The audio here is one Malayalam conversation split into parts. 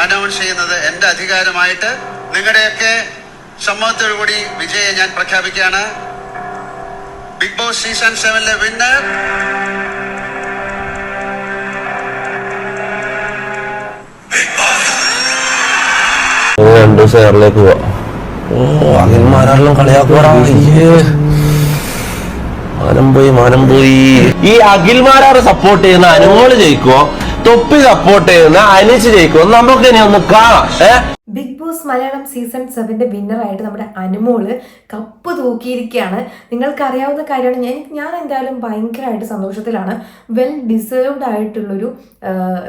അനൗൺസ് ചെയ്യുന്നത് എന്റെ അധികാരമായിട്ട് നിങ്ങളുടെയൊക്കെ സമ്മതത്തോടുകൂടി വിജയെ ഞാൻ പ്രഖ്യാപിക്കുകയാണ്. ബിഗ് ബോസ് സീസൺ സെവനിലെ വിന്നർ രണ്ടു ദിവസം എയറിലേക്ക് പോവാ. ഓ അഖിൽമാരെല്ലാം കളിയാക്കുവാടാ. അയ്യേ. മാനം പോയി മാനം പോയി. ഈ അഖിൽമാരാറ് സപ്പോർട്ട് ചെയ്യുന്ന അനുമോൾ ജയിക്കോ തൊപ്പി സപ്പോർട്ട് ചെയ്യുന്ന അനീഷ് ജയിക്കോ നമുക്ക് ഇനി ഒന്ന് കാണാം. ഏ? ബിഗ് ബോസ് മലയാളം സീസൺ സെവന്റെ വിന്നറായിട്ട് നമ്മുടെ അനുമോൾ കപ്പ് തൂക്കിയിരിക്കുകയാണ്. നിങ്ങൾക്കറിയാവുന്ന കാര്യമാണ് ഞാൻ ഞാൻ എന്തായാലും ഭയങ്കരമായിട്ട് സന്തോഷത്തിലാണ്. വെൽ ഡിസേർവ്ഡ് ആയിട്ടുള്ളൊരു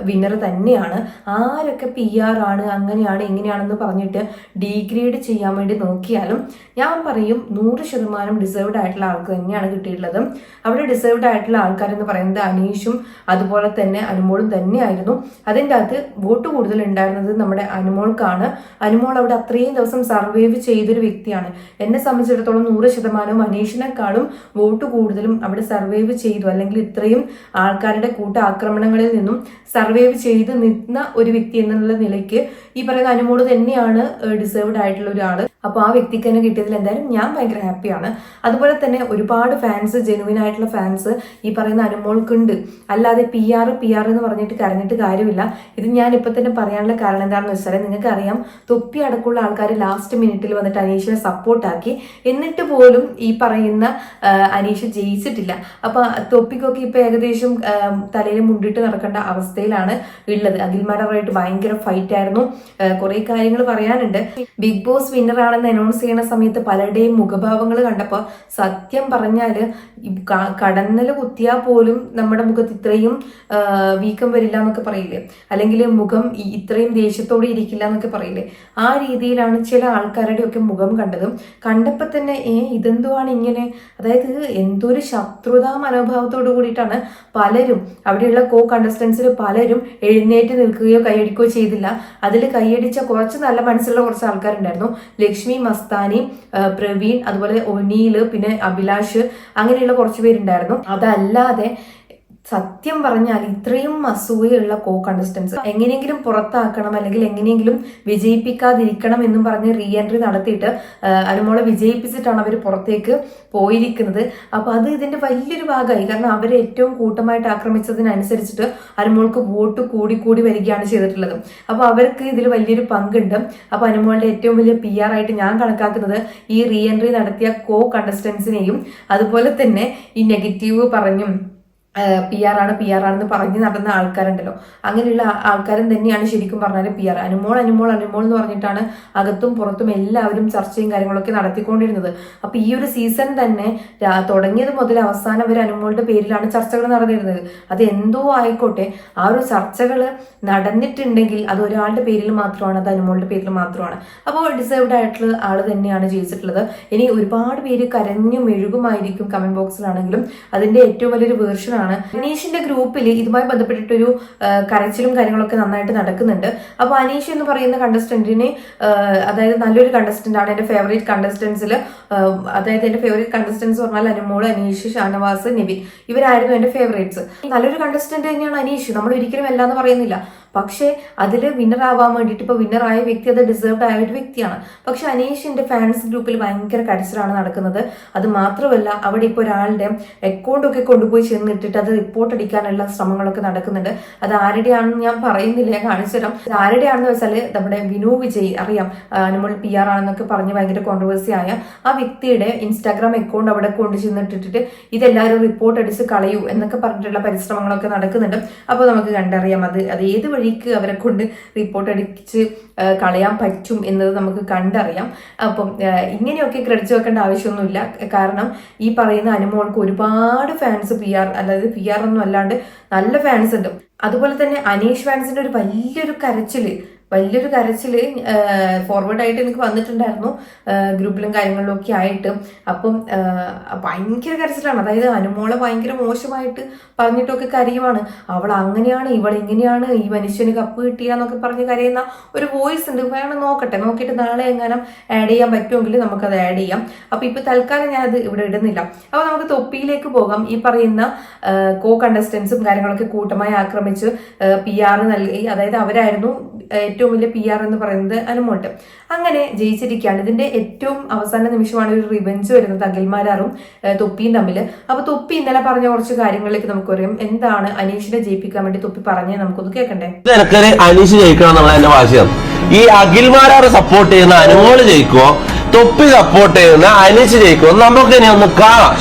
വിന്നർ തന്നെയാണ്. ആരൊക്കെ പി ആർ ആണ് അങ്ങനെയാണ് ഇങ്ങനെയാണെന്ന് പറഞ്ഞിട്ട് ഡീഗ്രേഡ് ചെയ്യാൻ വേണ്ടി നോക്കിയാലും ഞാൻ പറയും നൂറ് ശതമാനം ഡിസേർവ്ഡ് ആയിട്ടുള്ള ആൾക്ക് തന്നെയാണ് കിട്ടിയിട്ടുള്ളത്. അവിടെ ഡിസേർവ്ഡ് ആയിട്ടുള്ള ആൾക്കാരെന്ന് പറയുന്നത് അനീഷും അതുപോലെ തന്നെ അനുമോളും തന്നെയായിരുന്നു. അതിന്റെ അകത്ത് വോട്ട് കൂടുതൽ ഉണ്ടായിരുന്നത് നമ്മുടെ അനുമോൾക്കാണ്. അനുമോൾ അവിടെ അത്രയും ദിവസം സർവൈവ് ചെയ്തൊരു വ്യക്തിയാണ്. എന്നെ സംബന്ധിച്ചിടത്തോളം നൂറ് ശതമാനവും അനീഷിനെക്കാളും വോട്ട് കൂടുതലും അവിടെ സർവൈവ് ചെയ്തു. അല്ലെങ്കിൽ ഇത്രയും ആൾക്കാരുടെ കൂട്ട ആക്രമണങ്ങളിൽ നിന്നും സർവൈവ് ചെയ്ത് നിന്ന ഒരു വ്യക്തി എന്നുള്ള നിലയ്ക്ക് ഈ പറയുന്ന അനുമോൾ തന്നെയാണ് ഡിസേർവ്ഡ് ആയിട്ടുള്ള ഒരാൾ അപ്പോൾ ആ വ്യക്തിക്ക് തന്നെ കിട്ടിയതിൽ എന്തായാലും ഞാൻ ഭയങ്കര ഹാപ്പിയാണ്. അതുപോലെ തന്നെ ഒരുപാട് ഫാൻസ് ജെനുവിൻ ആയിട്ടുള്ള ഫാൻസ് ഈ പറയുന്ന അനുമോൾക്കുണ്ട്. അല്ലാതെ പി ആർ പി ആർ എന്ന് പറഞ്ഞിട്ട് കരഞ്ഞിട്ട് കാര്യമില്ല. ഇത് ഞാൻ ഇപ്പൊ തന്നെ പറയാനുള്ള കാരണം എന്താണെന്ന് വെച്ചാൽ നിങ്ങൾക്ക് അറിയാം തൊപ്പി അടക്കമുള്ള ആൾക്കാർ ലാസ്റ്റ് മിനിറ്റിൽ വന്നിട്ട് അനീഷിനെ സപ്പോർട്ടാക്കി എന്നിട്ട് പോലും ഈ പറയുന്ന അനീഷ് ജയിച്ചിട്ടില്ല. അപ്പൊ തൊപ്പിക്കൊക്കെ ഇപ്പൊ ഏകദേശം തലയിൽ മുണ്ടിട്ട് നടക്കേണ്ട അവസ്ഥയിലാണ് ഉള്ളത്. അഖിൽമാരായിട്ട് ഭയങ്കര ഫൈറ്റ് ആയിരുന്നു. കുറേ കാര്യങ്ങൾ പറയാനുണ്ട്. ബിഗ് ബോസ് വിന്നർ ആണെന്ന് അനൗൺസ് ചെയ്യുന്ന സമയത്ത് പലരുടെയും മുഖഭാവങ്ങൾ കണ്ടപ്പോൾ സത്യം പറഞ്ഞാൽ കടന്നൽ കുത്തിയാൽ പോലും നമ്മുടെ മുഖത്ത് ഇത്രയും വീക്കം വരില്ല എന്നൊക്കെ പറയില്ലേ? അല്ലെങ്കിൽ മുഖം ഇത്രയും ദേഷ്യത്തോടെ ഇരിക്കില്ല എന്നൊക്കെ പറയില്ലേ? ആ രീതിയിലാണ് ചില ആൾക്കാരുടെ ഒക്കെ മുഖം കണ്ടതും. കണ്ടപ്പോൾ തന്നെ ഏ ഇതെന്തുവാണ് ഇങ്ങനെ? അതായത് എന്തൊരു ശത്രുതാ മനോഭാവത്തോടു കൂടിയിട്ടാണ് പലരും അവിടെയുള്ള കോ കണ്ടസ്റ്റൻസിൽ പലരും എഴുന്നേറ്റ് നിൽക്കുകയോ കൈയടിക്കുകയോ ചെയ്തില്ല. അതിൽ കൈയടിച്ച കുറച്ച് നല്ല മനസ്സുള്ള കുറച്ച് ആൾക്കാരുണ്ടായിരുന്നു. ലക്ഷ്മി മസ്താനി പ്രവീൺ അതുപോലെ ഒനീൽ പിന്നെ അഭിലാഷ് അങ്ങനെയുള്ള കുറച്ച് പേരുണ്ടായിരുന്നു. അതല്ലാതെ സത്യം പറഞ്ഞാൽ ഇത്രയും അസൂയുള്ള കോ കണ്ടസ്റ്റൻസ് എങ്ങനെയെങ്കിലും പുറത്താക്കണം അല്ലെങ്കിൽ എങ്ങനെയെങ്കിലും വിജയിപ്പിക്കാതിരിക്കണം എന്നും പറഞ്ഞ് റീ എൻട്രി നടത്തിയിട്ട് അനുമോളെ വിജയിപ്പിച്ചിട്ടാണ് അവർ പുറത്തേക്ക് പോയിരിക്കുന്നത്. അപ്പൊ അത് ഇതിന്റെ വലിയൊരു ഭാഗമായി. കാരണം അവരെ ഏറ്റവും കൂട്ടമായിട്ട് ആക്രമിച്ചതിനനുസരിച്ചിട്ട് അനുമോൾക്ക് വോട്ട് കൂടി കൂടി വരികയാണ് ചെയ്തിട്ടുള്ളത്. അപ്പോൾ അവർക്ക് ഇതിൽ വലിയൊരു പങ്കുണ്ട്. അപ്പോൾ അനുമോളുടെ ഏറ്റവും വലിയ പി ആർ ആയിട്ട് ഞാൻ കണക്കാക്കുന്നത് ഈ റീ എൻട്രി നടത്തിയ കോ കണ്ടസ്റ്റൻസിനെയും അതുപോലെ തന്നെ ഈ നെഗറ്റീവ് പറഞ്ഞും പി ആർ ആണ് പി ആർ ആണെന്ന് പറഞ്ഞ് നടന്ന ആൾക്കാരുണ്ടല്ലോ. അങ്ങനെയുള്ള ആൾക്കാരും തന്നെയാണ് ശരിക്കും പറഞ്ഞാൽ പി ആർ അനുമോൾ അനുമോൾ അനുമോൾ എന്ന് പറഞ്ഞിട്ടാണ് അകത്തും പുറത്തും എല്ലാവരും ചർച്ചയും കാര്യങ്ങളൊക്കെ നടത്തിക്കൊണ്ടിരുന്നത്. അപ്പൊ ഈ ഒരു സീസൺ തന്നെ തുടങ്ങിയത് മുതൽ അവസാനം വരെ അനുമോളുടെ പേരിലാണ് ചർച്ചകൾ നടന്നിരുന്നത്. അത് എന്തോ ആയിക്കോട്ടെ ആ ഒരു ചർച്ചകൾ നടന്നിട്ടുണ്ടെങ്കിൽ അത് ഒരാളുടെ പേരിൽ മാത്രമാണ് അത് അനുമോളുടെ പേരിൽ മാത്രമാണ്. അപ്പോൾ ഡിസേർവ്ഡ് ആയിട്ടുള്ള ആൾ തന്നെയാണ് ജയിച്ചിട്ടുള്ളത്. ഇനി ഒരുപാട് പേര് കരഞ്ഞു മെഴുകുമായിരിക്കും കമന്റ് ബോക്സിലാണെങ്കിലും അതിന്റെ ഏറ്റവും വലിയൊരു വേർഷനാണ് അനീഷിന്റെ ഗ്രൂപ്പിൽ ഇതുമായി ബന്ധപ്പെട്ടിട്ടൊരു കരച്ചിലും കാര്യങ്ങളൊക്കെ നന്നായിട്ട് നടക്കുന്നുണ്ട്. അപ്പോൾ അനീഷ് എന്ന് പറയുന്ന കണ്ടസ്റ്റന്റിനെ അതായത് നല്ലൊരു കണ്ടസ്റ്റന്റ് ആണ് എന്റെ ഫേവറേറ്റ് കണ്ടസ്റ്റൻസിൽ അതായത് എന്റെ ഫേവറേറ്റ് കണ്ടസ്റ്റൻസ് പറഞ്ഞാൽ അനുമോൾ അനീഷ് ഷാനവാസ് നിവിൻ. ഇവരായിരുന്നു എന്റെ ഫേവറേറ്റ്സ് നല്ലൊരു കണ്ടസ്റ്റന്റ് തന്നെയാണ് അനീഷ്. നമ്മൾ ഒരിക്കലും അല്ല എന്ന് പറയുന്നില്ല. പക്ഷേ അതിൽ വിന്നർ ആവാൻ വേണ്ടിയിട്ട് ഇപ്പോൾ വിന്നർ ആയ വ്യക്തി അത് ഡിസേർവ്ഡ് ആയ ഒരു വ്യക്തിയാണ്. പക്ഷെ അനീഷിന്റെ ഫാൻസ് ഗ്രൂപ്പിൽ ഭയങ്കര കരച്ചിലാണ് നടക്കുന്നത്. അത് മാത്രമല്ല അവിടെ ഇപ്പോൾ ഒരാളുടെ അക്കൗണ്ട് ഒക്കെ കൊണ്ടുപോയി ചെന്നിട്ടിട്ട് അത് റിപ്പോർട്ട് അടിക്കാനുള്ള ശ്രമങ്ങളൊക്കെ നടക്കുന്നുണ്ട്. അത് ആരുടെയാണെന്ന് ഞാൻ പറയുന്നില്ല കാണിച്ചു തരാം. അത് ആരുടെയാണെന്ന് വെച്ചാൽ നമ്മുടെ വിനു വിജയ് അറിയാം. നമ്മൾ പി ആർ ആണെന്നൊക്കെ പറഞ്ഞ് ഭയങ്കര കോൺട്രവേഴ്സി ആയ ആ വ്യക്തിയുടെ ഇൻസ്റ്റാഗ്രാം അക്കൗണ്ട് അവിടെ കൊണ്ടു ചെന്നിട്ടിട്ട് ഇതെല്ലാവരും റിപ്പോർട്ട് അടിച്ച് കളയൂ എന്നൊക്കെ പറഞ്ഞിട്ടുള്ള പരിശ്രമങ്ങളൊക്കെ നടക്കുന്നുണ്ട്. അപ്പോൾ നമുക്ക് കണ്ടറിയാം അത് അത് ഏത് വഴിക്ക് അവരെ കൊണ്ട് റിപ്പോർട്ട് അടിച്ച് കളയാൻ പറ്റും എന്നത് നമുക്ക് കണ്ടറിയാം. അപ്പം ഇങ്ങനെയൊക്കെ ക്രെഡിറ്റ് വെക്കേണ്ട ആവശ്യമൊന്നുമില്ല. കാരണം ഈ പറയുന്ന അനുമോൾക്ക് ഒരുപാട് ഫാൻസ് പി ആർ അതായത് പി ആർ ഒന്നും അല്ലാണ്ട് നല്ല ഫാൻസ് ഉണ്ട്. അതുപോലെ തന്നെ അനീഷ് ഫാൻസിന്റെ ഒരു വലിയൊരു കരച്ചിൽ വലിയൊരു കരച്ചിൽ ഫോർവേഡ് ആയിട്ട് എനിക്ക് വന്നിട്ടുണ്ടായിരുന്നു. ഗ്രൂപ്പിലും കാര്യങ്ങളിലും ഒക്കെ ആയിട്ട്. അപ്പം ഭയങ്കര കരച്ചിലാണ്. അതായത് അനുമോളെ ഭയങ്കര മോശമായിട്ട് പറഞ്ഞിട്ടൊക്കെ കരയുവാണ്. അവൾ അങ്ങനെയാണ് ഇവൾ ഇങ്ങനെയാണ് ഈ മനുഷ്യന് കപ്പ് കിട്ടിയ എന്നൊക്കെ പറഞ്ഞ് കരയുന്ന ഒരു വോയിസ് ഉണ്ട്. വേണം നോക്കട്ടെ. നോക്കിയിട്ട് നാളെ എങ്ങാനും ആഡ് ചെയ്യാൻ പറ്റുമെങ്കിൽ നമുക്കത് ആഡ് ചെയ്യാം. അപ്പം ഇപ്പം തൽക്കാലം ഞാൻ അത് ഇവിടെ ഇടുന്നില്ല. അപ്പൊ നമുക്ക് തൊപ്പിയിലേക്ക് പോകാം. ഈ പറയുന്ന കോ കണ്ടസ്റ്റൻസും കാര്യങ്ങളൊക്കെ കൂട്ടമായി ആക്രമിച്ച് പി ആർ നൽകി. അതായത് അവരായിരുന്നു ഏറ്റവും ഏറ്റവും വലിയ പി ആർ എന്ന് പറയുന്നത് അനുമോട്ട് അങ്ങനെ ജയിച്ചിരിക്കുകയാണ്. ഇതിന്റെ ഏറ്റവും അവസാന നിമിഷമാണ് ഒരു റിവെഞ്ച് വരുന്നത് അഖിൽമാരാറും തൊപ്പിയും തമ്മിൽ. അപ്പൊ തൊപ്പി ഇന്നലെ പറഞ്ഞ കുറച്ച് കാര്യങ്ങളിലേക്ക് നമുക്ക് അറിയാം. എന്താണ് അനീഷിനെ ജയിപ്പിക്കാൻ വേണ്ടി തൊപ്പി പറഞ്ഞേ നമുക്കൊന്ന് കേൾക്കണ്ടേ? അനീഷ് ജയിക്കണം എന്നുള്ള വാശിയാണ്. ഈ അഖിൽമാരാറ് സപ്പോർട്ട് ചെയ്യുന്ന അനുമോൾ ജയിക്കുമോ തൊപ്പി സപ്പോർട്ട് ചെയ്യുന്ന അനീഷ് ജയിക്കുവോ നമുക്ക് ഇനി ഒന്ന് കാണാം.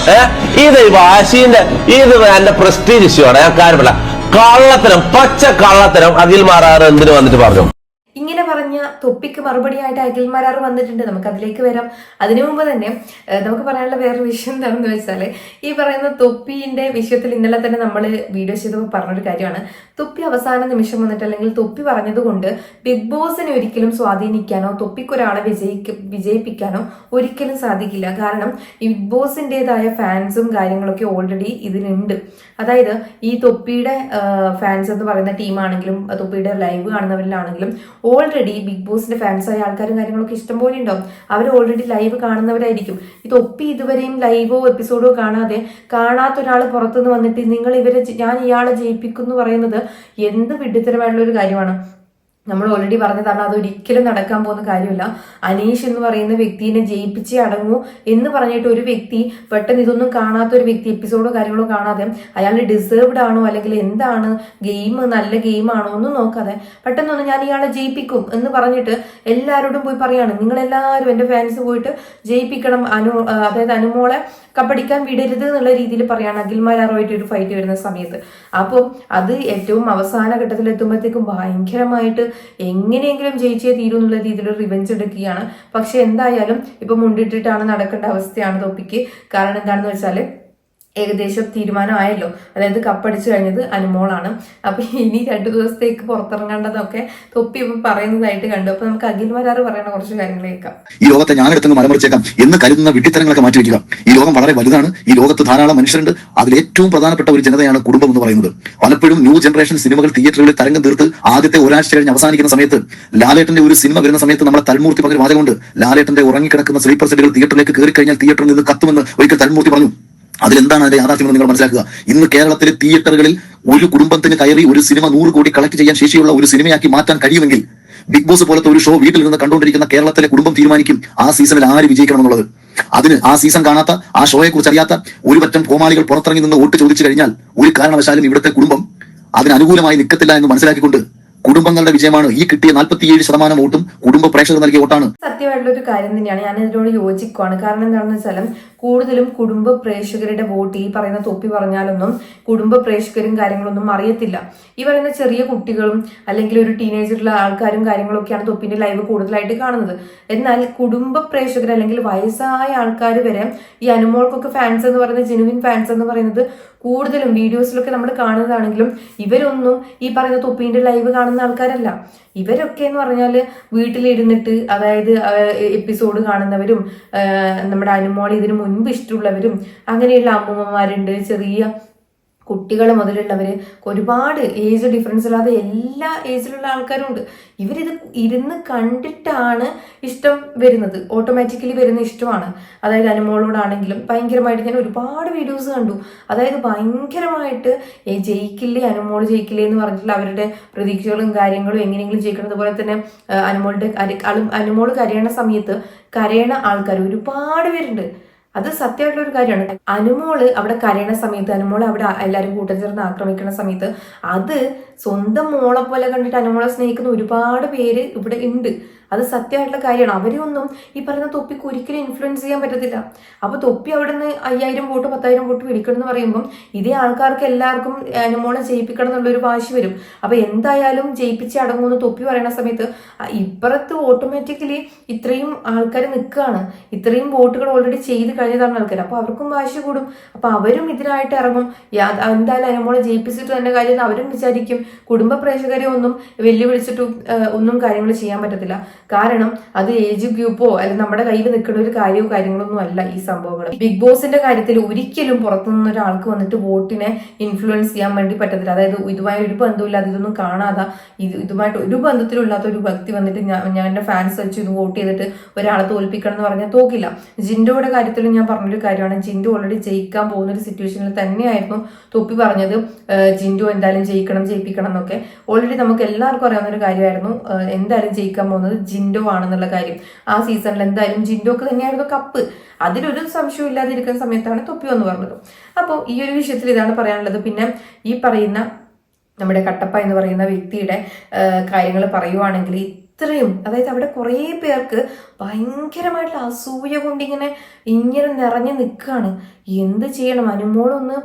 ഇത് വാശിന്റെ ഇത് എന്റെ പ്രസ്റ്റീജ് ഇഷ്യൂ ആണ്. ഞാൻ കാര്യമില്ല. കള്ളത്തരം പച്ച കള്ളത്തരം അഖിൽ മാറാറ് എന്തിനു വന്നിട്ട് പറഞ്ഞു? ഇങ്ങനെ പറഞ്ഞ തൊപ്പിക്ക് മറുപടിയായിട്ട് അഖിൽമാരാർ വന്നിട്ടുണ്ട്. നമുക്ക് അതിലേക്ക് വരാം. അതിനു മുമ്പ് തന്നെ നമുക്ക് പറയാനുള്ള വേറൊരു വിഷയം എന്താണെന്ന് വെച്ചാൽ ഈ പറയുന്ന തൊപ്പിന്റെ വിഷയത്തിൽ ഇന്നലെ തന്നെ നമ്മൾ വീഡിയോ ചെയ്തപ്പോൾ പറഞ്ഞൊരു കാര്യമാണ്. തൊപ്പി അവസാന നിമിഷം വന്നിട്ട് അല്ലെങ്കിൽ തൊപ്പി പറഞ്ഞതുകൊണ്ട് ബിഗ് ബോസിനെ ഒരിക്കലും സ്വാധീനിക്കാനോ തൊപ്പിക്ക് ഒരാളെ വിജയിക്ക വിജയിപ്പിക്കാനോ ഒരിക്കലും സാധിക്കില്ല. കാരണം ഈ ബിഗ് ബോസിന്റെതായ ഫാൻസും കാര്യങ്ങളൊക്കെ ഓൾറെഡി ഇതിനുണ്ട് അതായത് ഈ തൊപ്പിയുടെ ഫാൻസ് എന്ന് പറയുന്ന ടീമാണെങ്കിലും തൊപ്പിയുടെ ലൈവ് കാണുന്നവരിലാണെങ്കിലും ഓൾറെഡി ബിഗ് ബോസിന്റെ ഫാൻസായ ആൾക്കാരും കാര്യങ്ങളൊക്കെ ഇഷ്ടംപോലെ ഉണ്ടാവും. അവർ ഓൾറെഡി ലൈവ് കാണുന്നവരായിരിക്കും. ഇത് ഒപ്പി ഇതുവരെയും ലൈവോ എപ്പിസോഡോ കാണാതെ കാണാത്ത ഒരാൾ പുറത്തുനിന്ന് വന്നിട്ട് നിങ്ങൾ ഇവരെ ഞാൻ ഇയാളെ ജയിപ്പിക്കുന്നു പറയുന്നത് എന്ത് വിഡ്ഢിത്തരമായിട്ടുള്ള ഒരു കാര്യമാണ്. നമ്മൾ ഓൾറെഡി പറഞ്ഞതാണ് അത് ഒരിക്കലും നടക്കാൻ പോകുന്ന കാര്യമില്ല. അനീഷ് എന്ന് പറയുന്ന വ്യക്തിനെ ജയിപ്പിച്ചേ അടങ്ങൂ എന്ന് പറഞ്ഞിട്ട് ഒരു വ്യക്തി പെട്ടെന്ന് ഇതൊന്നും കാണാത്ത ഒരു വ്യക്തി എപ്പിസോഡോ കാര്യങ്ങളോ കാണാതെ അയാൾ ഡിസേർവ്ഡ് ആണോ അല്ലെങ്കിൽ എന്താണ് ഗെയിം നല്ല ഗെയിം ആണോ ഒന്നും നോക്കാതെ പെട്ടെന്നൊന്ന് ഞാൻ ഇയാളെ ജയിപ്പിക്കും എന്ന് പറഞ്ഞിട്ട് എല്ലാവരോടും പോയി പറയാണ്. നിങ്ങളെല്ലാവരും എന്റെ ഫാൻസ് പോയിട്ട് ജയിപ്പിക്കണം അനു അതായത് അനുമോളെ കപ്പടിക്കാൻ വിടരുത് എന്നുള്ള രീതിയിൽ പറയുകയാണ് അഖിൽമാരാറുമായിട്ട് ഒരു ഫൈറ്റ് വരുന്ന സമയത്ത്. അപ്പോൾ അത് ഏറ്റവും അവസാന ഘട്ടത്തിൽ എത്തുമ്പോഴത്തേക്കും ഭയങ്കരമായിട്ട് എങ്ങനെയെങ്കിലും ജയിച്ചേ തീരൂ എന്നുള്ള രീതിയിൽ റിവെഞ്ച് എടുക്കുകയാണ്. പക്ഷെ എന്തായാലും ഇപ്പൊ മുണ്ടിട്ടിട്ടാണ് നടക്കേണ്ട അവസ്ഥയാണ് തൊപ്പിക്ക്. കാരണം എന്താണെന്ന് വെച്ചാൽ ഏകദേശം തീരുമാനമായല്ലോ. അതായത് കപ്പടിച്ചു കഴിഞ്ഞത് അനുമോളാണ്. അപ്പൊ ഇനി രണ്ടു ദിവസത്തേക്ക് പുറത്തിറങ്ങേണ്ടതൊക്കെ തൊപ്പി പറയുന്നതായിട്ട് കണ്ടു. അപ്പൊ നമുക്ക് അഖിൽമാരാറ് പറയുന്ന കുറച്ച് കാര്യങ്ങൾ കേൾക്കാം. ഈ ലോകത്തെ ഞാൻ ഞാനെടുത്തങ്ങ് മലമറിച്ചേക്കാം. എന്ന് കരുതുന്ന മാറ്റി മാറ്റിവെക്കുക. ഈ ലോകം വളരെ വലുതാണ്. ഈ ലോകത്ത് ധാരാളം മനുഷ്യരുണ്ട്. അതിൽ ഏറ്റവും പ്രധാനപ്പെട്ട ഒരു ജനതയാണ് കുടുംബം എന്ന് പറയുന്നത്. പലപ്പോഴും ന്യൂ ജനറേഷൻ സിനിമകൾ തിയേറ്ററുകളിൽ തരംഗം തീർത്ത് ആദ്യത്തെ ഒരാഴ്ച കഴിഞ്ഞ് അവസാനിക്കുന്ന സമയത്ത് ലാലേട്ടന്റെ ഒരു സിനിമ വരുന്ന സമയത്ത് നമ്മളെ തൽമൂർത്തി പറഞ്ഞ വാചകമുണ്ട്. ലാലേട്ടന്റെ ഉറങ്ങിക്കിടക്കുന്ന സ്ലീപ്പർ സെറ്റുകൾ തിയേറ്ററിലേക്ക് കയറി കഴിഞ്ഞാൽ തിയേറ്ററിൽ നിന്ന് കത്തുമെന്ന് ഒരിക്കൽ തൽമൂർത്തി പറഞ്ഞു. അതിലെന്താണ് അതിന്റെ യാഥാർത്ഥ്യം നിങ്ങൾ മനസ്സിലാക്കുക? ഇന്ന് കേരളത്തിലെ തിയേറ്ററുകളിൽ ഒരു കുടുംബത്തിന് കയറി ഒരു സിനിമ നൂറ് കോടി കളക്ട് ചെയ്യാൻ ശേഷിയുള്ള ഒരു സിനിമയാക്കി മാറ്റാൻ കഴിയുമെങ്കിൽ ബിഗ് ബോസ് പോലത്തെ ഒരു ഷോ വീട്ടിൽ നിന്ന് കണ്ടുകൊണ്ടിരിക്കുന്ന കേരളത്തിലെ കുടുംബം തീരുമാനിക്കും ആ സീസണിൽ ആര് വിജയിക്കണം എന്നുള്ളത് അതിന് ആ സീസൺ കാണാത്ത ആ ഷോയെ കുറിച്ച് അറിയാത്ത ഒരു പറ്റം കോമാളികൾ പുറത്തിറങ്ങി നിന്ന് വോട്ട് ചോദിച്ചു കഴിഞ്ഞാൽ ഒരു കാരണവശാലും ഇവിടുത്തെ കുടുംബം അതിന് അനുകൂലമായി നിൽക്കത്തില്ല എന്ന് മനസ്സിലാക്കിക്കൊണ്ട് കുടുംബങ്ങളുടെ വിജയമാണ് ഈ കിട്ടിയ നാൽപ്പത്തിയേഴ് ശതമാനം വോട്ടും കുടുംബ പ്രേക്ഷകർ നൽകിയ വോട്ടാണ്. സത്യമായിട്ടുള്ള ഒരു കാര്യം തന്നെയാണ്. ഞാൻ ഇതിനോട് യോജിക്കുവാണ്. കാരണം എന്താണെന്ന് വെച്ചാൽ കൂടുതലും കുടുംബ പ്രേക്ഷകരുടെ വോട്ട് ഈ പറയുന്ന തൊപ്പി പറഞ്ഞാലൊന്നും കുടുംബ പ്രേക്ഷകരും കാര്യങ്ങളൊന്നും അറിയത്തില്ല. ഈ പറയുന്ന ചെറിയ കുട്ടികളും അല്ലെങ്കിൽ ഒരു ടീനേജറിലുള്ള ആൾക്കാരും കാര്യങ്ങളൊക്കെയാണ് തൊപ്പിന്റെ ലൈവ് കൂടുതലായിട്ട് കാണുന്നത്. എന്നാൽ കുടുംബ പ്രേക്ഷകർ അല്ലെങ്കിൽ വയസ്സായ ആൾക്കാർ വരെ ഈ അനുമോൾക്കൊക്കെ ഫാൻസ് എന്ന് പറയുന്നത് ജെനുവിൻ ഫാൻസ് എന്ന് പറയുന്നത് കൂടുതലും വീഡിയോസിലൊക്കെ നമ്മൾ കാണുന്നതാണെങ്കിലും ഇവരൊന്നും ഈ പറയുന്ന തൊപ്പീന്റെ ലൈവ് കാണുന്ന ആൾക്കാരല്ല. ഇവരൊക്കെ എന്ന് പറഞ്ഞാൽ വീട്ടിലിരുന്നിട്ട് അതായത് എപ്പിസോഡ് കാണുന്നവരും നമ്മുടെ അനുമോൾ ഇതിനു മുൻപ് ഇഷ്ടമുള്ളവരും അങ്ങനെയുള്ള അമ്മൂമ്മമാരുണ്ട് ചെറിയ കുട്ടികൾ മുതലുള്ളവർ ഒരുപാട് ഏജ് ഡിഫറൻസ് ഇല്ലാതെ എല്ലാ ഏജിലുള്ള ആൾക്കാരും ഉണ്ട് ഇവരിത് ഇരുന്ന് കണ്ടിട്ടാണ് ഇഷ്ടം വരുന്നത്. ഓട്ടോമാറ്റിക്കലി വരുന്ന ഇഷ്ടമാണ്. അതായത് അനുമോളോടാണെങ്കിലും ഭയങ്കരമായിട്ട് ഞാൻ ഒരുപാട് വീഡിയോസ് കണ്ടു. അതായത് ഭയങ്കരമായിട്ട് ജയിക്കില്ലേ അനുമോൾ ജയിക്കില്ലേ എന്ന് പറഞ്ഞിട്ടുള്ള അവരുടെ പ്രതീക്ഷകളും കാര്യങ്ങളും എങ്ങനെയെങ്കിലും ജയിക്കണം അതുപോലെ തന്നെ അനുമോളുടെ അനുമോൾ കരയണ സമയത്ത് കരയണ ആൾക്കാർ ഒരുപാട് പേരുണ്ട്. അത് സത്യമായിട്ടുള്ള ഒരു കാര്യമാണ്. അനുമോൾ അവിടെ കരയണ സമയത്ത് അനുമോൾ അവിടെ എല്ലാവരും കൂട്ടം ചേർന്ന് ആക്രമിക്കുന്ന സമയത്ത് അത് സ്വന്തം മോളെ പോലെ കണ്ടിട്ട് അനുമോളെ സ്നേഹിക്കുന്ന ഒരുപാട് പേര് ഇവിടെ ഉണ്ട്. അത് സത്യമായിട്ടുള്ള കാര്യമാണ്. അവരെ ഒന്നും ഈ പറയുന്ന തൊപ്പിക്ക് ഒരിക്കലും ഇൻഫ്ലുവൻസ് ചെയ്യാൻ പറ്റത്തില്ല. അപ്പൊ തൊപ്പി അവിടെ നിന്ന് അയ്യായിരം വോട്ട് പത്തായിരം വോട്ട് പിടിക്കണം എന്ന് പറയുമ്പോൾ ഇതേ ആൾക്കാർക്ക് എല്ലാവർക്കും അനുമോളെ ജയിപ്പിക്കണം എന്നുള്ള ഒരു വാശി വരും. അപ്പൊ എന്തായാലും ജയിപ്പിച്ച് അടങ്ങുമെന്ന് തൊപ്പി പറയുന്ന സമയത്ത് ഇപ്പുറത്ത് ഓട്ടോമാറ്റിക്കലി ഇത്രയും ആൾക്കാർ നിൽക്കുകയാണ്. ഇത്രയും വോട്ടുകൾ ഓൾറെഡി ചെയ്ത് കഴിഞ്ഞതാണ് ആൾക്കാർ അപ്പൊ അവർക്കും വാശി കൂടും. അപ്പൊ അവരും ഇതിനായിട്ട് ഇറങ്ങും. എന്തായാലും അനുമോളെ ജയിപ്പിച്ചിട്ട് തന്നെ കാര്യം അവരും വിചാരിക്കും. കുടുംബ പ്രേക്ഷകരെ ഒന്നും വെല്ലുവിളിച്ചിട്ടും ഒന്നും കാര്യങ്ങൾ ചെയ്യാൻ പറ്റത്തില്ല. കാരണം അത് ഏജ് ഗ്രൂപ്പോ അല്ലെങ്കിൽ നമ്മുടെ കയ്യിൽ നിൽക്കുന്ന ഒരു കാര്യമോ കാര്യങ്ങളൊന്നും അല്ല ഈ സംഭവങ്ങൾ. ബിഗ് ബോസിന്റെ കാര്യത്തിൽ ഒരിക്കലും പുറത്തുനിന്ന് ഒരാൾക്ക് വന്നിട്ട് വോട്ടിനെ ഇൻഫ്ലുവൻസ് ചെയ്യാൻ വേണ്ടി പറ്റത്തില്ല. അതായത് ഇതുമായി ഒരു ബന്ധമില്ലാതെ ഇതൊന്നും കാണാതെ ഇത് ഇതുമായിട്ട് ഒരു ബന്ധത്തിലില്ലാത്ത ഒരു വ്യക്തി വന്നിട്ട് ഞാൻ എന്റെ ഫാൻസ് വെച്ച് ഇത് വോട്ട് ചെയ്തിട്ട് ഒരാളെ തോൽപ്പിക്കണം എന്ന് പറഞ്ഞാൽ തോക്കില്ല. ജിൻഡോയുടെ കാര്യത്തിൽ ഞാൻ പറഞ്ഞൊരു കാര്യമാണ്. ജിൻഡോ ഓൾറെഡി ജയിക്കാൻ പോകുന്ന ഒരു സിറ്റുവേഷനിൽ തന്നെയായിരുന്നു തൊപ്പി പറഞ്ഞത്. ജിൻഡോ എന്തായാലും ജയിക്കണം ജയിപ്പിക്കണം ജയിക്കണം എന്നൊക്കെ. ഓൾറെഡി നമുക്ക് എല്ലാവർക്കും അറിയാവുന്ന ഒരു കാര്യമായിരുന്നു എന്തായാലും ജയിക്കാൻ പോകുന്നത് ജിൻഡോ ആണെന്നുള്ള കാര്യം. ആ സീസണിൽ എന്തായാലും ജിൻഡോക്ക് തന്നെയായിരുന്നു കപ്പ്. അതിലൊരു സംശയം ഇല്ലാതിരിക്കുന്ന സമയത്താണ് തൊപ്പി എന്ന് പറഞ്ഞത്. അപ്പോൾ ഈ ഒരു വിഷയത്തിൽ ഇതാണ് പറയാനുള്ളത്. പിന്നെ ഈ പറയുന്ന നമ്മുടെ കട്ടപ്പ എന്ന് പറയുന്ന വ്യക്തിയുടെ കാര്യങ്ങൾ പറയുവാണെങ്കിൽ ഇത്രയും അതായത് അവിടെ കുറേ പേർക്ക് ഭയങ്കരമായിട്ടുള്ള അസൂയ കൊണ്ട് ഇങ്ങനെ ഇങ്ങനെ നിറഞ്ഞു നിൽക്കുകയാണ്. എന്ത് ചെയ്യണം? അനുമോളൊന്ന്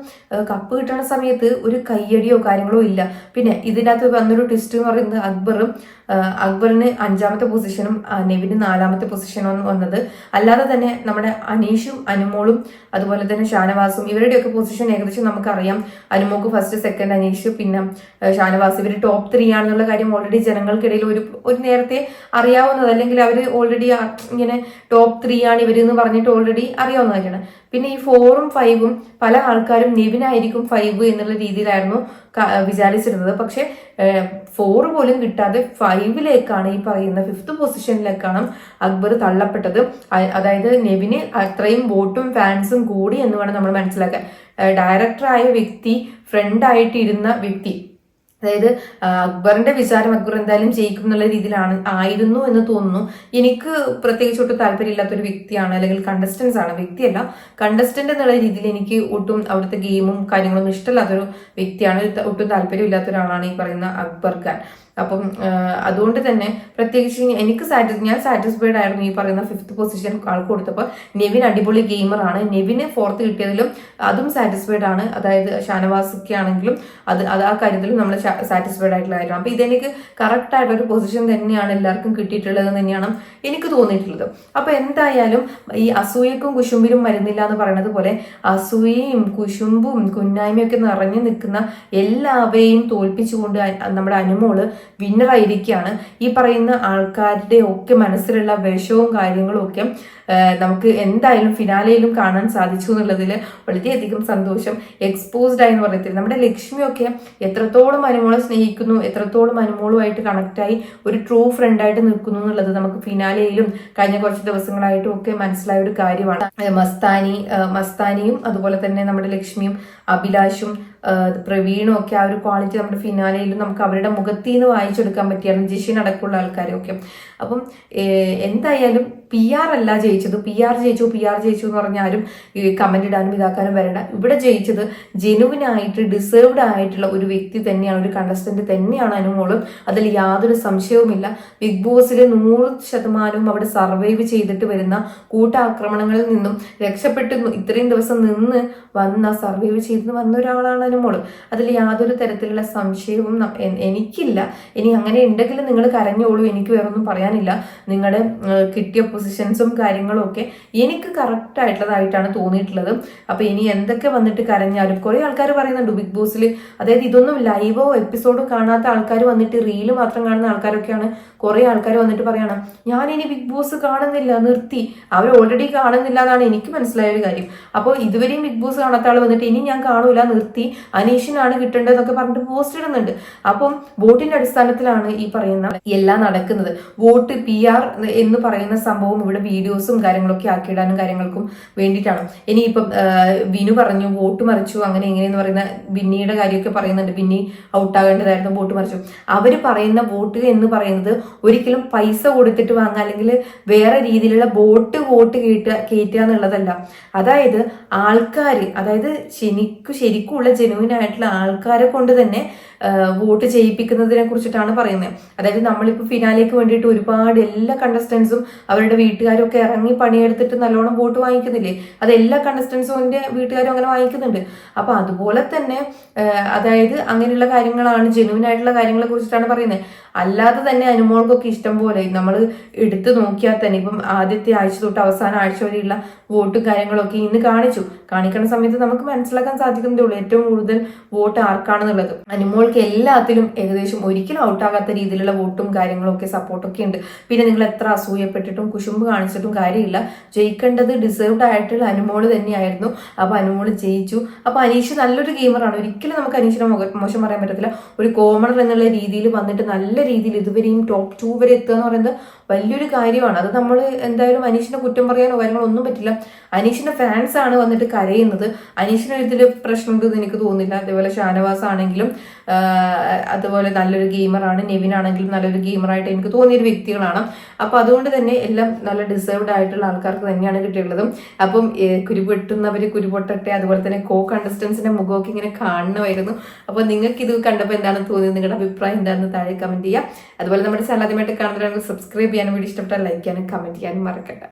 കപ്പ് കിട്ടണ സമയത്ത് ഒരു കയ്യടിയോ കാര്യങ്ങളോ ഇല്ല. പിന്നെ ഇതിനകത്ത് വന്നൊരു ട്വിസ്റ്റ് എന്ന് പറയുന്നത് അക്ബറും അക്ബറിന് അഞ്ചാമത്തെ പൊസിഷനും നെവിന് നാലാമത്തെ പൊസിഷനും വന്നത്. അല്ലാതെ തന്നെ നമ്മുടെ അനീഷും അനുമോളും അതുപോലെ തന്നെ ഷാനവാസും ഇവരുടെയൊക്കെ പൊസിഷൻ ഏകദേശം നമുക്കറിയാം. അനുമോക്ക് ഫസ്റ്റ് സെക്കൻഡ് അനീഷ് പിന്നെ ഷാനവാസ് ഇവർ ടോപ്പ് ത്രീ ആണെന്നുള്ള കാര്യം ഓൾറെഡി ജനങ്ങൾക്കിടയിൽ ഒരു ഒരു നേരത്തെ അറിയാവുന്നത്. അല്ലെങ്കിൽ അവർ ഓൾറെഡി ഇങ്ങനെ ടോപ്പ് ത്രീ ആണ് ഇവർ എന്ന് പറഞ്ഞിട്ട് ഓൾറെഡി അറിയാവുന്നതൊക്കെയാണ്. പിന്നെ ഈ ഫോറും ഫൈവും പല ആൾക്കാരും നെവിനായിരിക്കും ഫൈവ് എന്നുള്ള രീതിയിലായിരുന്നു വിചാരിച്ചിരുന്നത്. പക്ഷെ ഫോർ പോലും കിട്ടാതെ ഫൈവിലേക്കാണ് ഈ പറയുന്ന ഫിഫ്ത്ത് പൊസിഷനിലേക്കാണ് അക്ബർ തള്ളപ്പെട്ടത്. അതായത് നെവിന് അത്രയും വോട്ടും ഫാൻസും കൂടി എന്ന് വേണം നമ്മൾ മനസ്സിലാക്കാൻ. ഡയറക്ടറായ വ്യക്തി ഫ്രണ്ടായിട്ടിരുന്ന വ്യക്തി. അതായത് അക്ബറിന്റെ വിചാരം അക്ബർ എന്തായാലും ജയിക്കും എന്നുള്ള രീതിയിലാണ് ആയിരുന്നു എന്ന് തോന്നുന്നു. എനിക്ക് പ്രത്യേകിച്ച് ഒട്ടും താല്പര്യമില്ലാത്ത ഒരു വ്യക്തിയാണ് അല്ലെങ്കിൽ കണ്ടസ്റ്റൻസ് ആണ്. വ്യക്തിയല്ല. കണ്ടസ്റ്റന്റ് എന്നുള്ള രീതിയിൽ എനിക്ക് ഒട്ടും അവിടുത്തെ ഗെയിമും കാര്യങ്ങളൊന്നും ഇഷ്ടമില്ലാത്തൊരു വ്യക്തിയാണ്. ഒട്ടും താല്പര്യമില്ലാത്ത ഒരാളാണ് ഈ പറയുന്ന അക്ബർ ഖാൻ. അപ്പം അതുകൊണ്ട് തന്നെ പ്രത്യേകിച്ച് എനിക്ക് സാറ്റിസ് ഞാൻ സാറ്റിസ്ഫൈഡ് ആയിരുന്നു ഈ പറയുന്ന ഫിഫ്ത്ത് പൊസിഷൻ ആൾക്ക് കൊടുത്തപ്പോൾ. നെവിൻ അടിപൊളി ഗെയിമറാണ് നെവിന് ഫോർത്ത് കിട്ടിയതിലും അതും സാറ്റിസ്ഫൈഡ് ആണ്. അതായത് ഷാനവാസൊക്കെ ആണെങ്കിലും അത് അത് ആ കാര്യത്തിലും നമ്മൾ സാറ്റിസ്ഫൈഡ് ആയിട്ടുള്ള കാര്യമാണ്. അപ്പൊ ഇതെനിക്ക് കറക്റ്റ് ആയിട്ട് ഒരു പൊസിഷൻ തന്നെയാണ് എല്ലാവർക്കും കിട്ടിയിട്ടുള്ളത് തന്നെയാണ് എനിക്ക് തോന്നിയിട്ടുള്ളത്. അപ്പൊ എന്തായാലും ഈ അസൂയക്കും കുശുമ്പിനും മരുന്നില്ല എന്ന് പറയുന്നത് പോലെ അസൂയയും കുശുമ്പും കുന്നായ്മയൊക്കെ നിറഞ്ഞു നിൽക്കുന്ന എല്ലാവരെയും തോൽപ്പിച്ചുകൊണ്ട് നമ്മുടെ അനുമോൾ വിന്നറായിരിക്കുകയാണ് ഈ പറയുന്ന ആൾക്കാരുടെ ഒക്കെ മനസ്സിലുള്ള വിഷവും കാര്യങ്ങളും ഒക്കെ നമുക്ക് എന്തായാലും ഫിനാലയിലും കാണാൻ സാധിച്ചു എന്നുള്ളതിൽ വളരെയധികം സന്തോഷം. എക്സ്പോസ്ഡ് ആയി എന്ന് പറയത്തില്ല. നമ്മുടെ ലക്ഷ്മിയൊക്കെ എത്രത്തോളം അനുമോളെ സ്നേഹിക്കുന്നു എത്രത്തോളം അനുമോളുമായിട്ട് കണക്റ്റായി ഒരു ട്രൂ ഫ്രണ്ടായിട്ട് നിൽക്കുന്നു എന്നുള്ളത് നമുക്ക് ഫിനാലയിലും കഴിഞ്ഞ കുറച്ച് ദിവസങ്ങളായിട്ടും ഒക്കെ മനസ്സിലായ ഒരു കാര്യമാണ്. മസ്താനി മസ്താനിയും അതുപോലെ തന്നെ നമ്മുടെ ലക്ഷ്മിയും അഭിലാഷും പ്രവീണും ഒക്കെ ആ ഒരു ക്വാളിറ്റി നമ്മുടെ ഫിനാലയിലും നമുക്ക് അവരുടെ മുഖത്തിൽ നിന്ന് വായിച്ചെടുക്കാൻ പറ്റിയായിരുന്നു ജിഷിൻ അടക്കമുള്ള ആൾക്കാരൊക്കെ അപ്പം എന്തായാലും പി ആർ അല്ല ജയിച്ചത്. പി ആർ ജയിച്ചു പി ആർ ജയിച്ചു എന്ന് പറഞ്ഞാലും കമന്റ് ഇടാനും ഇതാക്കാനും വരണ്ട. ഇവിടെ ജയിച്ചത് ജെനുവിനായിട്ട് ഡിസേർവ്ഡ് ആയിട്ടുള്ള ഒരു വ്യക്തി തന്നെയാണ് ഒരു കണ്ടസ്റ്റന്റ് തന്നെയാണ് അനുമോളും അതിൽ യാതൊരു സംശയവുമില്ല. ബിഗ് ബോസിൽ നൂറ് ശതമാനവും അവിടെ സർവൈവ് ചെയ്തിട്ട് വരുന്ന കൂട്ടാക്രമണങ്ങളിൽ നിന്നും രക്ഷപ്പെട്ട് ഇത്രയും ദിവസം നിന്ന് വന്ന സർവൈവ് ചെയ്ത് വന്ന ഒരാളാണ് അനുമോൾ അതിൽ യാതൊരു തരത്തിലുള്ള സംശയവും എനിക്കില്ല. ഇനി അങ്ങനെ ഉണ്ടെങ്കിൽ നിങ്ങൾ കരഞ്ഞോളൂ. എനിക്ക് വേറൊന്നും പറയാനില്ല. നിങ്ങളുടെ കിട്ടിയ പൊസിഷൻസും കാര്യങ്ങളും ഒക്കെ എനിക്ക് കറക്റ്റ് ആയിട്ടുള്ളതായിട്ടാണ് തോന്നിയിട്ടുള്ളത്. അപ്പോൾ ഇനി എന്തൊക്കെ വന്നിട്ട് കരഞ്ഞാലും കുറേ ആൾക്കാർ പറയുന്നുണ്ട് ബിഗ് ബോസിൽ അതായത് ഇതൊന്നും ലൈവോ എപ്പിസോഡോ കാണാത്ത ആൾക്കാർ വന്നിട്ട് റീൽ മാത്രം കാണുന്ന ആൾക്കാരൊക്കെയാണ് കുറേ ആൾക്കാർ വന്നിട്ട് പറയണം ഞാൻ ഇനി ബിഗ് ബോസ് കാണുന്നില്ല നിർത്തി. അവർ ഓൾറെഡി കാണുന്നില്ല എന്നാണ് എനിക്ക് മനസ്സിലായ ഒരു കാര്യം. അപ്പോൾ ഇതുവരെയും ബിഗ് ബോസ് കാണാത്ത ആൾ വന്നിട്ട് ഇനി ഞാൻ കാണൂല നിർത്തി. അനീഷിനാണ് കിട്ടേണ്ടതെന്നൊക്കെ പറഞ്ഞിട്ട് പോസ്റ്റ് ഇടുന്നുണ്ട്. അപ്പം വോട്ടിന്റെ അടിസ്ഥാനത്തിലാണ് ഈ പറയുന്ന എല്ലാം നടക്കുന്നത്. വോട്ട് പി ആർ എന്ന് പറയുന്ന സംഭവം ഇവിടെ വീഡിയോസും കാര്യങ്ങളൊക്കെ ആക്കിയിടാനും കാര്യങ്ങൾക്കും വേണ്ടിയിട്ടാണ്. ഇനി ഇപ്പം വിനു പറഞ്ഞു വോട്ട് മറിച്ചു അങ്ങനെ എങ്ങനെയെന്ന് പറയുന്ന ബിന്നിയുടെ കാര്യമൊക്കെ പറയുന്നുണ്ട്. ബിന്നി ഔട്ടാകേണ്ടതായിരുന്നു വോട്ട് മറിച്ചു. അവർ പറയുന്ന വോട്ട് എന്ന് പറയുന്നത് ഒരിക്കലും പൈസ കൊടുത്തിട്ട് വാങ്ങുക അല്ലെങ്കിൽ വേറെ രീതിയിലുള്ള വോട്ട് വോട്ട് കേട്ടുക കയറ്റുക എന്നുള്ളതല്ല. അതായത് ആൾക്കാർ അതായത് ശനിക്ക് ശരിക്കുള്ള ജെനുവിൻ ആയിട്ടുള്ള ആൾക്കാരെ കൊണ്ട് തന്നെ വോട്ട് ചെയ്യിപ്പിക്കുന്നതിനെ കുറിച്ചിട്ടാണ് പറയുന്നത്. അതായത് നമ്മളിപ്പോൾ ഫിനാലേക്ക് വേണ്ടിയിട്ട് ഒരുപാട് എല്ലാ കണ്ടസ്റ്റൻസും അവരുടെ വീട്ടുകാരും ഒക്കെ ഇറങ്ങി പണിയെടുത്തിട്ട് നല്ലോണം വോട്ട് വാങ്ങിക്കുന്നില്ലേ? അത് എല്ലാ കണ്ടസ്റ്റൻസും വീട്ടുകാരും അങ്ങനെ വാങ്ങിക്കുന്നുണ്ട്. അപ്പൊ അതുപോലെ തന്നെ അതായത് അങ്ങനെയുള്ള കാര്യങ്ങളാണ് ജെനുവിൻ ആയിട്ടുള്ള കാര്യങ്ങളെ കുറിച്ചിട്ടാണ് പറയുന്നത്. അല്ലാതെ തന്നെ അനുമോൾക്കൊക്കെ ഇഷ്ടം പോലെ നമ്മൾ എടുത്തു നോക്കിയാൽ തന്നെ ഇപ്പം ആദ്യത്തെ ആഴ്ച തൊട്ട് അവസാന ആഴ്ച വരെയുള്ള വോട്ടും കാര്യങ്ങളൊക്കെ ഇന്ന് കാണിച്ചു. കാണിക്കുന്ന സമയത്ത് നമുക്ക് മനസ്സിലാക്കാൻ സാധിക്കുന്നതേ ഉള്ളൂ ഏറ്റവും കൂടുതൽ വോട്ട് ആർക്കാണെന്നുള്ളത്. അനുമോൾക്ക് എല്ലാത്തിലും ഏകദേശം ഒരിക്കലും ഔട്ടാകാത്ത രീതിയിലുള്ള വോട്ടും കാര്യങ്ങളൊക്കെ സപ്പോർട്ടൊക്കെ ഉണ്ട്. പിന്നെ നിങ്ങൾ എത്ര അസൂയപ്പെട്ടിട്ടും കുശുമ്പ് കാണിച്ചിട്ടും കാര്യമില്ല. ജയിക്കേണ്ടത് ഡിസേർവ്ഡ് ആയിട്ടുള്ള അനുമോൾ തന്നെയായിരുന്നു. അപ്പോൾ അനുമോൾ ജയിച്ചു. അപ്പോൾ അനീഷ് നല്ലൊരു ഗെയിമറാണ്. ഒരിക്കലും നമുക്ക് അനീഷിനെ മോശം പറയാൻ പറ്റത്തില്ല. ഒരു കോമണർ എന്നുള്ള രീതിയിൽ വന്നിട്ട് നല്ല രീതിയിൽ ഇതുവരെയും ടോപ്പ് ടു വരെ എത്തുക എന്ന് പറയുന്നത് വലിയൊരു കാര്യമാണ്. അത് നമ്മൾ എന്തായാലും അനീഷിനെ കുറ്റം പറയാനോ കാര്യങ്ങളോ ഒന്നും പറ്റില്ല. അനീഷിന്റെ ഫാൻസ് ആണ് വന്നിട്ട് കരയുന്നത്. അനീഷിന് ഇതിൽ പ്രശ്നമുണ്ടെന്ന് എനിക്ക് തോന്നില്ല അതേപോലെ ഷാനവാസ് ആണെങ്കിലും അതുപോലെ നല്ലൊരു ഗെയിമറാണ്. നെവിൻ ആണെങ്കിലും നല്ലൊരു ഗെയിമറായിട്ട് എനിക്ക് തോന്നിയൊരു വ്യക്തികളാണ്. അപ്പോൾ അതുകൊണ്ട് തന്നെ എല്ലാം നല്ല ഡിസേർവ്ഡ് ആയിട്ടുള്ള ആൾക്കാർക്ക് തന്നെയാണ് കിട്ടിയുള്ളതും അപ്പം കുരുപൊട്ടുന്നവർ കുരുപൊട്ടട്ടെ അതുപോലെ തന്നെ കോ കണ്ടസ്റ്റൻസിന്റെ മുഖമൊക്കെ ഇങ്ങനെ കാണണമായിരുന്നു. അപ്പോൾ നിങ്ങൾക്ക് ഇത് കണ്ടപ്പോൾ എന്താണ് തോന്നിയത്? നിങ്ങളുടെ അഭിപ്രായം എന്താണെന്ന് താഴെ കമന്റ് ചെയ്യുക അതുപോലെ നമ്മുടെ ചാനൽ ആദ്യമായിട്ട് കാണുന്നവരാണെങ്കിൽ സബ്സ്ക്രൈബ് ചെയ്യാനും വീഡിയോ ഇഷ്ടപ്പെട്ടാൽ ലൈക്ക് ചെയ്യാനും കമന്റ് ചെയ്യാനും മറക്കട്ടെ